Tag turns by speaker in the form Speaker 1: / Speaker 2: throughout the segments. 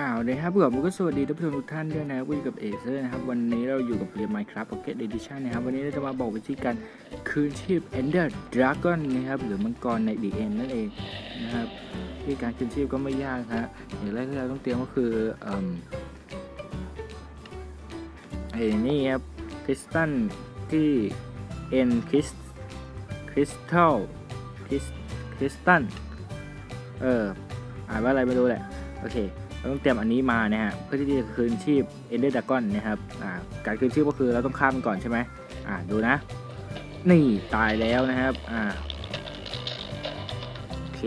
Speaker 1: อ้าวนะครับเผื่อผมก็สวัสดีท่านผู้ชมทุกท่านด้วยนะวิ่กับเอเซอร์นะครับ วันนี้เราอยู่กับเกม Minecraft Pocket Edition นะครับ วันนี้เราจะมาบอกวิธีการคืนชีพ Ender Dragon นะครับ หรือมังกรใน The End นั่นเองนะครับวิธีการคืนชีพก็ไม่ยากฮะอย่างแรกที่เราต้องเตรียมก็คือเอ่มไอ้นี่ครับคริสตัลที่ N คริสคริสตัลคริสคริสตัลเอออ่านว่าอะไรไม่รู้แหละ โอเค เราต้องเตรียมอันนี้มานะฮะเพื่อที่จะคืนชีพ Ender Dragon นะครับอ่าการคืนชีพก็คือเราต้องฆ่ามันก่อนใช่ไหมอ่าดูนะ นี่ตายแล้วนะครับอ่าโอเค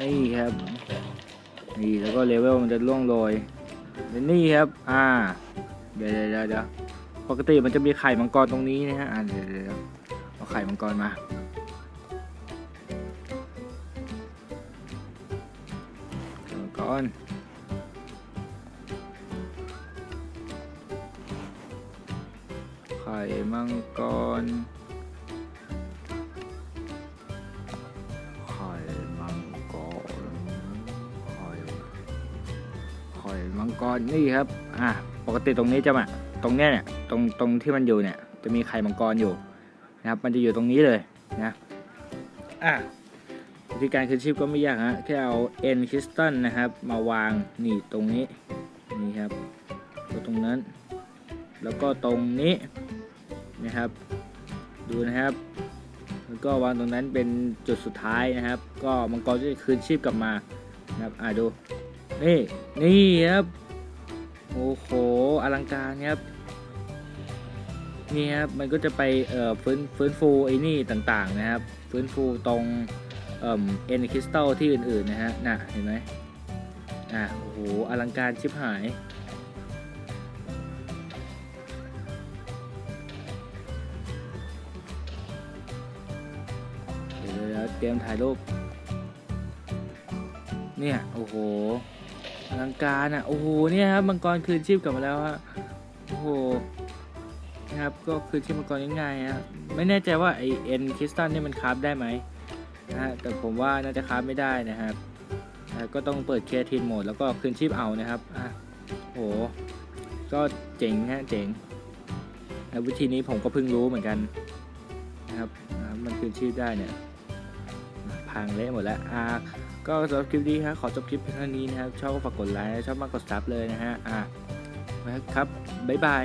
Speaker 1: นี่ครับนี่แล้วก็เลเวลมันจะล่วงโรยนี่ครับอ่าเดี๋ยวเดี๋ยวเดี๋ยวปกติมันจะมีไข่มังกรตรงนี้นะฮะอ่าเดี๋ยวเดี๋ยวเอาไข่มังกรมา ก่อนไข่มังกร ไข่มังกร ไข่ ไข่มังกร นี่ครับ อะ ปกติตรงนี้จะมา ตรงเนี้ยเนี่ย ตรง ตรงที่มันอยู่เนี่ย จะมีไข่มังกรอยู่นะครับ มันจะอยู่ตรงนี้เลยนะ อะ วิธีการคืนชีพก็ไม่ยากฮะแค่เอาเอ็นคริสตัลนะครับ มาวางนี่ตรงนี้นี่ครับก็ตรงนั้น แล้วก็ตรงนี้นะครับ ดูนะครับ แล้วก็วางตรงนั้นเป็นจุดสุดท้ายนะครับ ก็มังกรจะคืนชีพกลับมานะครับอ่าดูนี่นี่ครับโอ้โหอลังการครับนี่ครับมันก็จะไปเอ่อฟื้นฟื้นฟูไอ้นี่ต่างๆนะครับ ฟื้นฟูตรง เอ่อเอ็นคริสตัลที่อื่น ๆ นะฮะ น่ะ เห็นไหมอะ โอ้โห อลังการชิบหายเดี๋ยวเดี๋ยวเตรียมถ่ายรูป เนี่ย โอ้โห อลังการอะ โอ้โห เนี่ยครับ มังกรคืนชีพกลับมาแล้วฮะ โอ้โหนะครับ ก็คืนชีพมังกรง่ายๆฮะ ไม่แน่ใจว่าไอเอ็นคริสตัลนี่มันคราฟได้ไหม นะฮะแต่ผมว่าน่าจะค้าไม่ได้นะครับก็ต้องเปิดเคทีนโหมดแล้วก็คืนชีพเอานะครับอะโหก็เจ๋งฮะเจ๋งวิธีนี้ผมก็เพิ่งรู้เหมือนกันนะครับมันคืนชีพได้เนี่ยพังเละหมดแล้วอ่าก็สำหรับคลิปนี้ครับขอจบคลิปเพียงเท่านี้นะครับชอบก็ฝากกดไลค์ชอบมากกดซับเลยนะฮะอะนะครับบ๊ายบาย